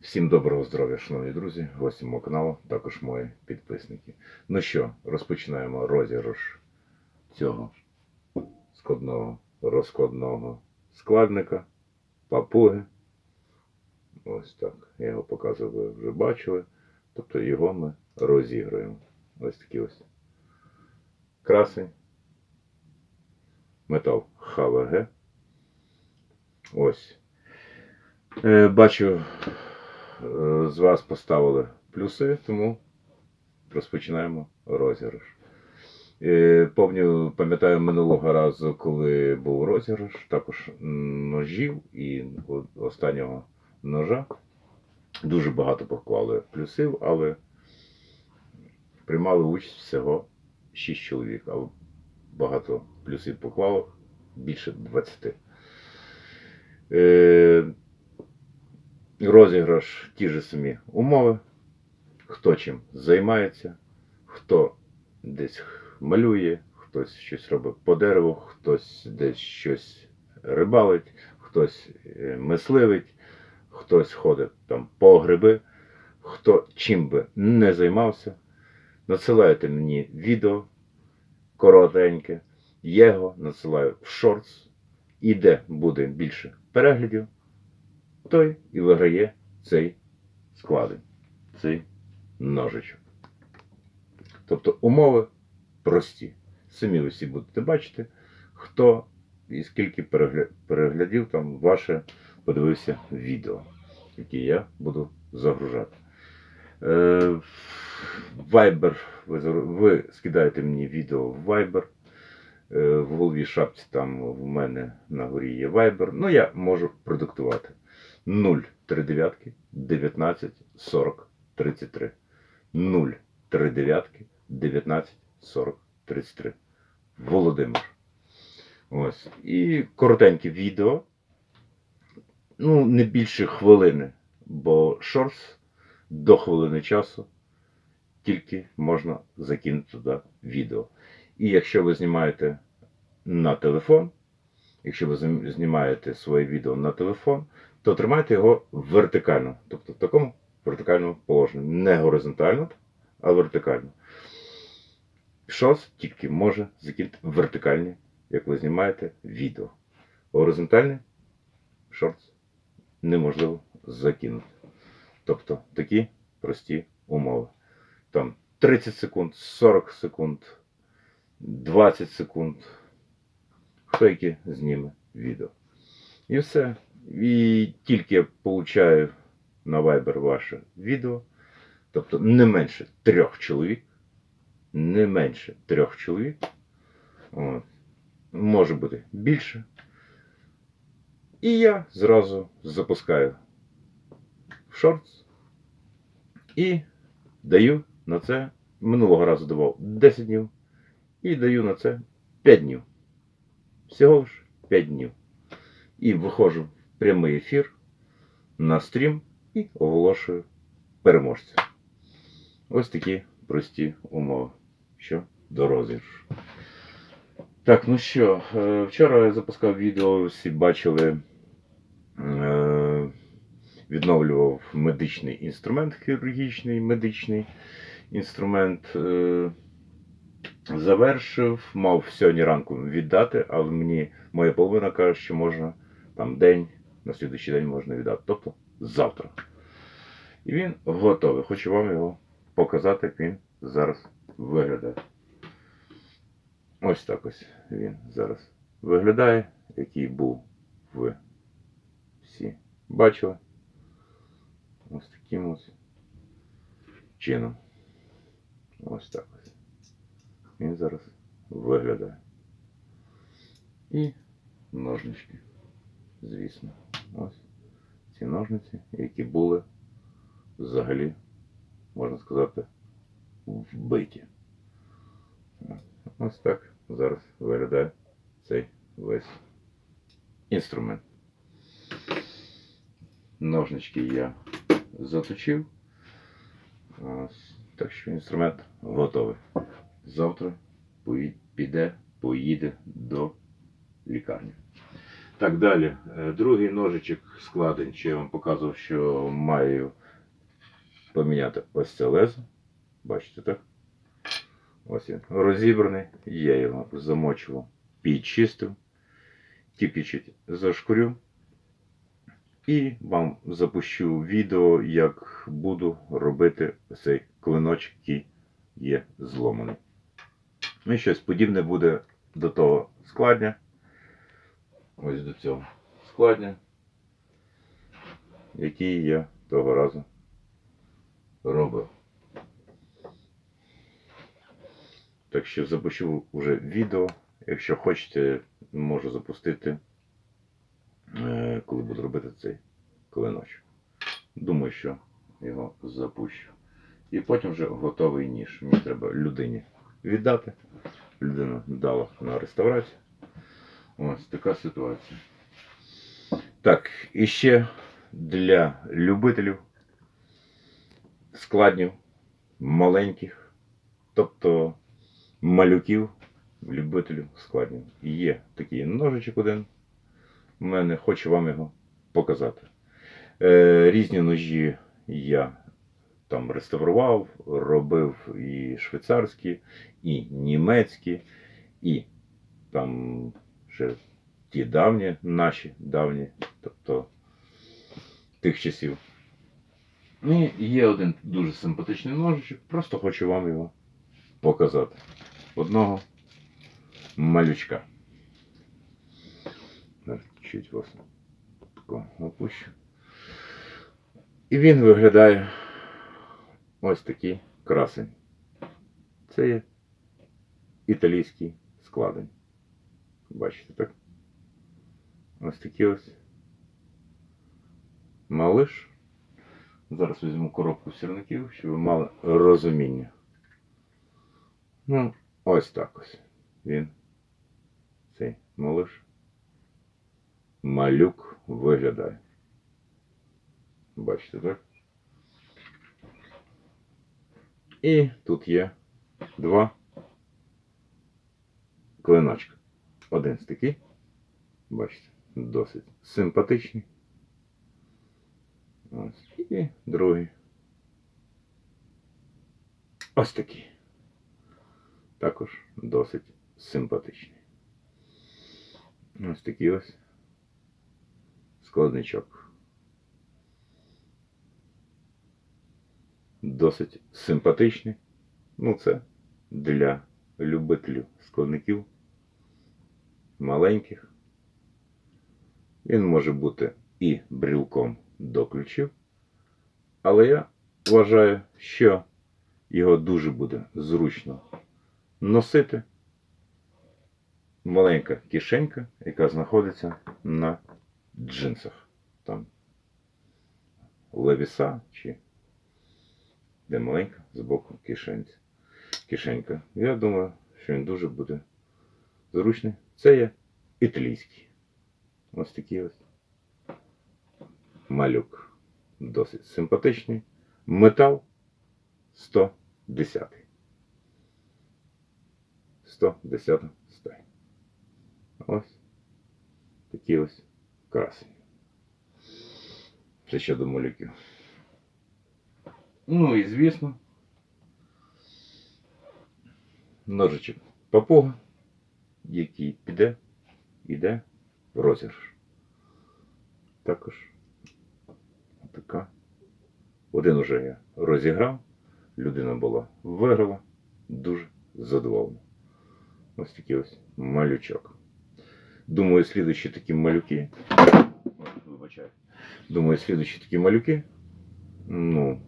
Всім доброго здоров'я, шановні друзі, гості мого каналу, також мої підписники. Ну що, розпочинаємо розіграш цього складного розкладного складника, папуги. Ось так. Я його показував, ви вже бачили. Тобто його ми розіграємо. Ось такий ось красень. Метал ХВГ. Ось. Е, Бачу, з вас поставили плюси, тому розпочинаємо розіграш. Е, Помню, пам'ятаю минулого разу, коли був розіграш, також ножів і останнього ножа. Дуже багато поклали плюсів, але приймали участь всього 6 чоловік, а багато плюсів поклало більше 20. Розіграш ті ж самі умови, хто чим займається, хто десь малює, хтось щось робить по дереву, хтось десь щось рибалить, хтось е, мисливить, хтось ходить там по гриби, хто чим би не займався. Надсилаєте мені відео коротеньке, його надсилаю в шортс, і де буде більше переглядів, той і виграє цей складень, цей ножичок. Тобто умови прості. Самі ви всі будете бачити, хто і скільки перегля- переглядів там ваше подивився відео, які я буду загружати. Е, Viber, ви, скидаєте мені відео в Viber. Е, В голові шапці там в мене на горі є Viber. Ну, я можу продиктувати. 039 19 40 33. 039 19 40 33. Володимир. Ось. І коротеньке відео. Ну, не більше хвилини, бо шорс до хвилини часу тільки можна закинути туди відео. І якщо ви знімаєте на телефон, якщо ви знімаєте своє відео на телефон, то тримайте його вертикально, тобто в такому вертикальному положенні. Не горизонтально, а вертикально. Шос тільки може закинути вертикальні, як ви знімаєте відео. Горизонтальний шорт неможливо закинути. Тобто такі прості умови. Там 30 секунд, 40 секунд, 20 секунд. Хто яке зніме відео. І все. І тільки я получаю на Viber ваше відео, тобто не менше трьох чоловік, не менше трьох чоловік. От. Може бути більше. І я зразу запускаю в шортс і даю на це. Минулого разу давав 10 днів і даю на це 5 днів. Всього ж 5 днів. І виходжу прямий ефір на стрім і оголошую переможця. Ось такі прості умови. Що до розіграшу. Так, ну що, е, вчора я запускав відео, всі бачили, е, відновлював медичний інструмент, хірургічний медичний інструмент. е, Завершив, мав сьогодні ранку віддати, але мені моя половина каже, що можна там день, на слідуючий день можна віддати. Тобто завтра. І він готовий. Хочу вам його показати, як він зараз виглядає. Ось так ось він зараз виглядає, який був ви всі бачили. Ось таким ось чином. Ось так ось. Він зараз виглядає. І ножнички. Звісно. Ось ці ножниці, які були взагалі, можна сказати, вбиті. Ось так зараз виглядає цей весь інструмент. Ножнички я заточив. Так що інструмент готовий. Завтра піде, поїде до лікарні. Так далі. Е, Другий ножичок складень. Ще я вам показував, що маю поміняти ось це лезо. Бачите, так? Ось він розібраний. Я його замочував, підчистив, кипічить зашкурю. І вам запущу відео, як буду робити цей клиночок, який є зломаний. Ну і щось подібне буде до того складня. Ось до цього складня, який я того разу робив. Так що запущу вже відео. Якщо хочете, можу запустити, е, коли буду робити цей клиночок. Думаю, що його запущу. І потім вже готовий ніж. Мені треба людині віддати. Людина дала на реставрацію. Ось така ситуація. Так, і ще для любителів складнів маленьких, тобто малюків, любителів складнів. Є такий ножичок один. У мене хочу вам його показати. Е, різні ножі я там реставрував, робив і швейцарські, і німецькі, і там ще ті давні, наші давні, тобто тих часів. Ну, І є один дуже симпатичний ножичок, просто хочу вам його показати. Одного малючка. Чуть вас опущу. І він виглядає ось такий красень. Це є італійський складень. Бачите, так? Ось такі ось малиш. Зараз візьму коробку сірників, щоб ви мали розуміння. Ну, ось так ось. Він. Цей малиш. Малюк виглядає. Бачите, так? І тут є два клиночка. Один з такий. Бачите, досить симпатичний. Ось. І другий. Ось такий. Також досить симпатичний. Ось такий ось складничок. Досить симпатичний. Ну, це для любителів складників маленьких. Він може бути і брілком до ключів, але я вважаю, що його дуже буде зручно носити. Маленька кишенька, яка знаходиться на джинсах. Там левіса чи де маленька збоку кишенця. кишенька. Я думаю, що він дуже буде зручний. Це є італійський. Ось такий ось малюк. Досить симпатичний. Метал 110. 110 сталь. Ось такі ось красені. Це ще до малюків. Ну і звісно, ножичок папуга, який піде, іде в розіграш. Також така. Один уже я розіграв, людина була виграла, дуже задоволена. Ось такий ось малючок. Думаю, слідуючі такі малюки. Вибачаю. Думаю, слідуючі такі малюки. Ну,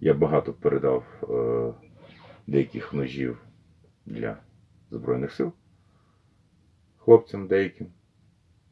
я багато передав е, деяких ножів для Збройних сил хлопцям деяким.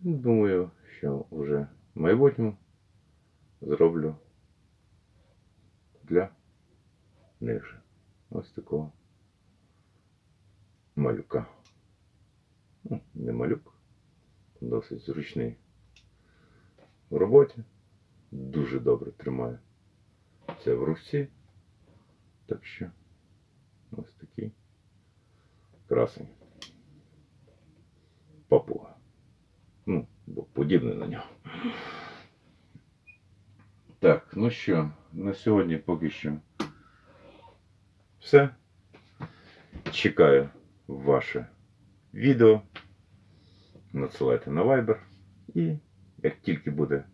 Думаю, що вже в майбутньому зроблю для них ось такого малюка. Ну, не малюк, досить зручний в роботі. Дуже добре тримає це в руці. Так що ось такий красень. Папуга. Ну, бо подібне на нього. Так, ну що, на сьогодні поки що все. Чекаю ваше відео. Надсилайте на Viber. І як тільки буде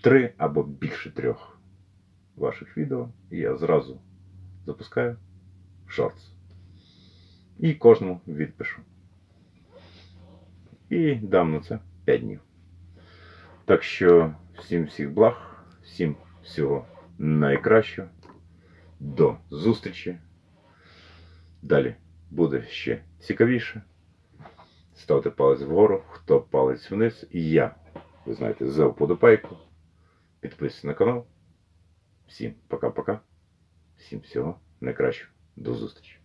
три або більше трьох ваших відео, я зразу запускаю шортс. І кожному відпишу. І дам на це 5 днів. Так що всім всіх благ, всім всього найкращого. До зустрічі. Далі буде ще цікавіше. Ставте палець вгору, хто палець вниз. І я, ви знаєте, за вподобайку. Підписуйтесь на канал. Всім пока-пока. Всім всього найкращого. До зустрічі.